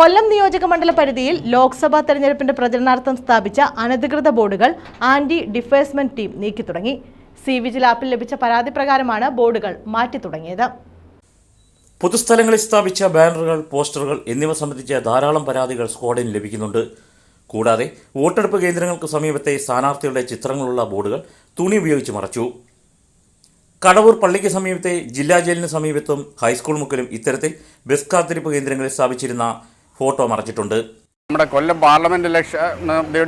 കൊല്ലം നിയോജക മണ്ഡല പരിധിയിൽ ലോക്സഭാ തെരഞ്ഞെടുപ്പിന്റെ പ്രചരണാർത്ഥം സ്ഥാപിച്ച അനധികൃത ബോർഡുകൾ ആന്റി ഡിഫേഴ്സ്മെന്റ് ടീം നീക്കി തുടങ്ങി. സി വിജിൽ ആപ്പിൽ ലഭിച്ച പരാതി പ്രകാരമാണ് ബോർഡുകൾ മാറ്റി തുടങ്ങിയത്. പൊതുസ്ഥലങ്ങളിൽ സ്ഥാപിച്ച ബാനറുകൾ പോസ്റ്ററുകൾ എന്നിവ സംബന്ധിച്ച ധാരാളം പരാതികൾ സ്ക്വാഡിന് ലഭിക്കുന്നുണ്ട്. കൂടാതെ വോട്ടെടുപ്പ് കേന്ദ്രങ്ങൾക്ക് സമീപത്തെ സ്ഥാനാർത്ഥികളുടെ ചിത്രങ്ങളുള്ള ബോർഡുകൾ തുണി ഉപയോഗിച്ച് മറച്ചു. കടവൂർ പള്ളിക്ക് സമീപത്തെ ജില്ലാ ജയിലിന് സമീപത്തും ഹൈസ്കൂൾ മുക്കിലും ഇത്തരത്തിൽ ബസ് കാത്തിരിപ്പ് കേന്ദ്രങ്ങളിൽ സ്ഥാപിച്ചിരുന്ന ഫോട്ടോ മറച്ചിട്ടുണ്ട്. നമ്മുടെ കൊല്ലം പാർലമെന്റ് ഇലക്ഷൻ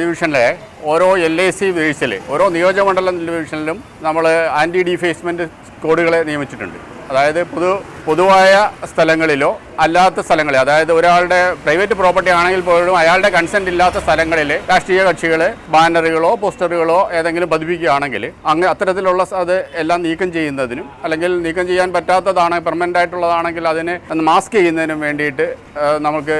ഡിവിഷനിലെ ഓരോ എൽ ഐ സി ഡിവിഷനിൽ ഓരോ നിയോജകമണ്ഡലം ഡിവിഷനിലും നമ്മൾ ആന്റി ഡിഫേസ്മെന്റ് കോഡുകളെ നിയമിച്ചിട്ടുണ്ട്. അതായത് പൊതു പൊതുവായ സ്ഥലങ്ങളിലോ അല്ലാത്ത സ്ഥലങ്ങളിൽ അതായത് ഒരാളുടെ പ്രൈവറ്റ് പ്രോപ്പർട്ടി ആണെങ്കിൽ പോലും അയാളുടെ കൺസെന്റ് ഇല്ലാത്ത സ്ഥലങ്ങളിൽ രാഷ്ട്രീയ കക്ഷികൾ ബാനറുകളോ പോസ്റ്ററുകളോ ഏതെങ്കിലും പതിപ്പിക്കുകയാണെങ്കിൽ അങ്ങ് അത്തരത്തിലുള്ള അത് എല്ലാം നീക്കം ചെയ്യുന്നതിനും അല്ലെങ്കിൽ നീക്കം ചെയ്യാൻ പറ്റാത്തതാണ് പെർമനന്റ് ആയിട്ടുള്ളതാണെങ്കിൽ അതിനെ മാസ്ക് ചെയ്യുന്നതിനും വേണ്ടിയിട്ട് നമുക്ക്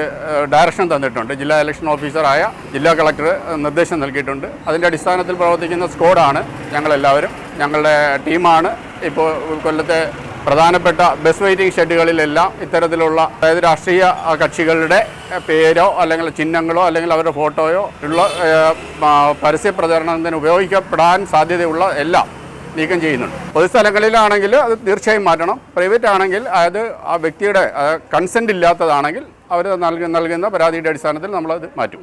ഡയറക്ഷൻ തന്നിട്ടുണ്ട്. ജില്ലാ ഇലക്ഷൻ ഓഫീസറായ ജില്ലാ കളക്ടർ നിർദ്ദേശം നൽകിയിട്ടുണ്ട്. അതിന്റെ അടിസ്ഥാനത്തിൽ പ്രവർത്തിക്കുന്ന സ്ക്വാഡാണ് ഞങ്ങളെല്ലാവരും. ഞങ്ങളുടെ ടീമാണ്. ഇപ്പോൾ കൊല്ലത്തെ പ്രധാനപ്പെട്ട ബസ് വെയിറ്റിംഗ് ഷെഡുകളിലെല്ലാം ഇത്തരത്തിലുള്ള അതായത് രാഷ്ട്രീയ കക്ഷികളുടെ പേരോ അല്ലെങ്കിൽ ചിഹ്നങ്ങളോ അല്ലെങ്കിൽ അവരുടെ ഫോട്ടോയോ ഉള്ള പരസ്യ പ്രചരണത്തിന് ഉപയോഗിക്കപ്പെടാൻ സാധ്യതയുള്ള എല്ലാം നീക്കം ചെയ്യുന്നുണ്ട്. പൊതുസ്ഥലങ്ങളിലാണെങ്കിൽ അത് തീർച്ചയായും മാറ്റണം. പ്രൈവറ്റ് ആണെങ്കിൽ അതായത് ആ വ്യക്തിയുടെ കൺസെന്റ് ഇല്ലാത്തതാണെങ്കിൽ അവർ നൽകുന്ന നൽകുന്ന പരാതിയുടെ അടിസ്ഥാനത്തിൽ നമ്മളത് മാറ്റും.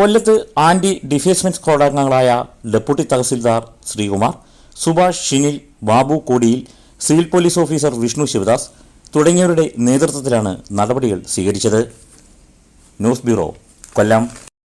കൊല്ലത്ത് ആന്റി ഡിഫേസ്മെന്റ് സ്ക്വാഡ് അംഗങ്ങളായ ഡെപ്യൂട്ടി തഹസിൽദാർ ശ്രീകുമാർ സുഭാഷ് ഷിനിൽ ബാബു കോടിയിൽ civil police officer Vishnu Sivadas തുടങ്ങിയവരുടെ നേതൃത്വത്തിലാണ് നടപടികൾ സ്വീകരിച്ചത്. News bureau Kollam.